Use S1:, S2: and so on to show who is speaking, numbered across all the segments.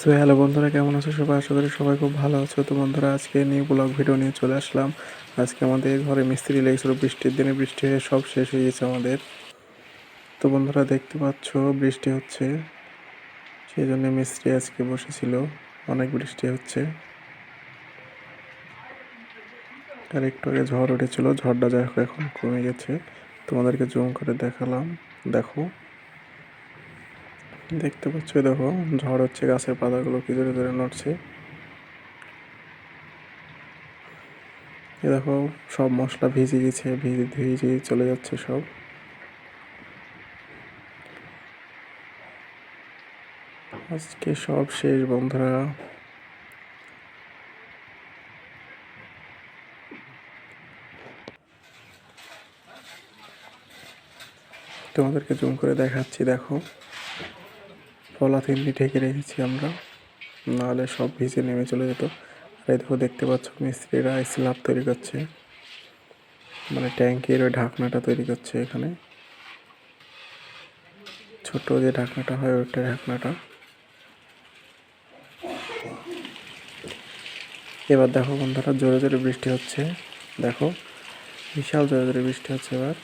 S1: So hello বন্ধুরা, কেমন আছো সবাই? আশা করি সবাই খুব ভালো আছো। তো বন্ধুরা, আজকে নিউ ব্লগ ভিডিও নিয়ে চলে আসলাম। আজকে আমাদের ঘরে মিস্ত্রি লেগেছিল, বৃষ্টির দিনে বৃষ্টি হয়ে সব শেষ হয়ে গেছে আমাদের। তো বন্ধুরা, দেখতে পাচ্ছ বৃষ্টি হচ্ছে সেই জন্য মিস্ত্রি আজকে বসেছিল। অনেক বৃষ্টি হচ্ছে। আর একটু আগে ঝড় উঠেছিল, ঝড়টা হোক এখন কমে গেছে। তোমাদেরকে জুম করে দেখালাম। দেখো। দেখতে পাচ্ছ দেখো, ঝড় হচ্ছে, গাছের পাতাগুলো কি ধরে ধরে নড়ছে। এ দেখো, সব মশলা ভিজে গেছে, ভিজে ভিজে চলে যাচ্ছে সব। আজকে সব শেষ, বন্ধুরা। তোমাদেরকে জুম করে দেখাচ্ছি, দেখো। পলাথিন দিয়ে ঢেকে রেখেছি আমরা। নাহলে সব ভিজে নেমে চলে যেত। আর দেখো, দেখতে পাচ্ছ মিস্ত্রিরা স্ল্যাব তৈরি করছে। মানে ট্যাঙ্কের ওই ঢাকনাটা তৈরি করছে এখানে। ছোট যে ঢাকনাটা হয়, ওইটা ঢাকনাটা। এবার দেখো বন্ধুরা, জোরে জোরে বৃষ্টি হচ্ছে। দেখো, বিশাল জোরে জোরে বৃষ্টি হচ্ছে এবার।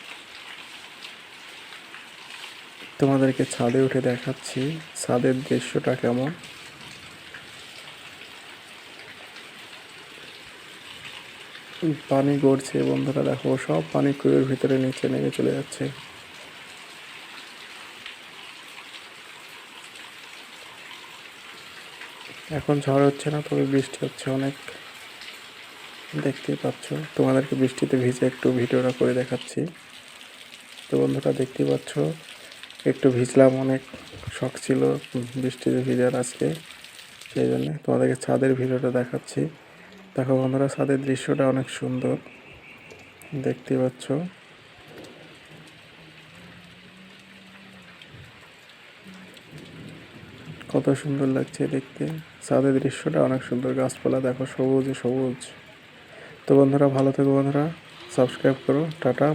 S1: তোমাদেরকে ছাদে উঠে দেখাচ্ছি। ছাদের দৃশ্যটা কেমন? পানি গড়ছে বন্ধুরা, দেখো, সব পানি কুয়োর ভিতরে নিচে নেমে চলে যাচ্ছে। এখন ঝড় হচ্ছে না, তবে বৃষ্টি হচ্ছে অনেক। দেখতেই পাচ্ছ, তোমাদেরকে বৃষ্টিতে ভিজে একটু ভিডিওটা করে দেখাচ্ছি। তো বন্ধুরা, দেখতেই পাচ্ছ একটু ভিজলাম, অনেক শখ ছিল, বৃষ্টিতে ভিজার আজকে, সেই জন্য তোমাদেরকে ছাদের ভিডিওটা দেখাচ্ছি। দেখো বন্ধুরা, ছাদের দৃশ্যটা অনেক সুন্দর, দেখতে পাচ্ছ। কত সুন্দর লাগছে দেখতে, ছাদের দৃশ্যটা অনেক সুন্দর, গাছপালা দেখো সবুজ সবুজ। তো বন্ধুরা, ভালো থেকো বন্ধুরা, সাবস্ক্রাইব করো, টাটা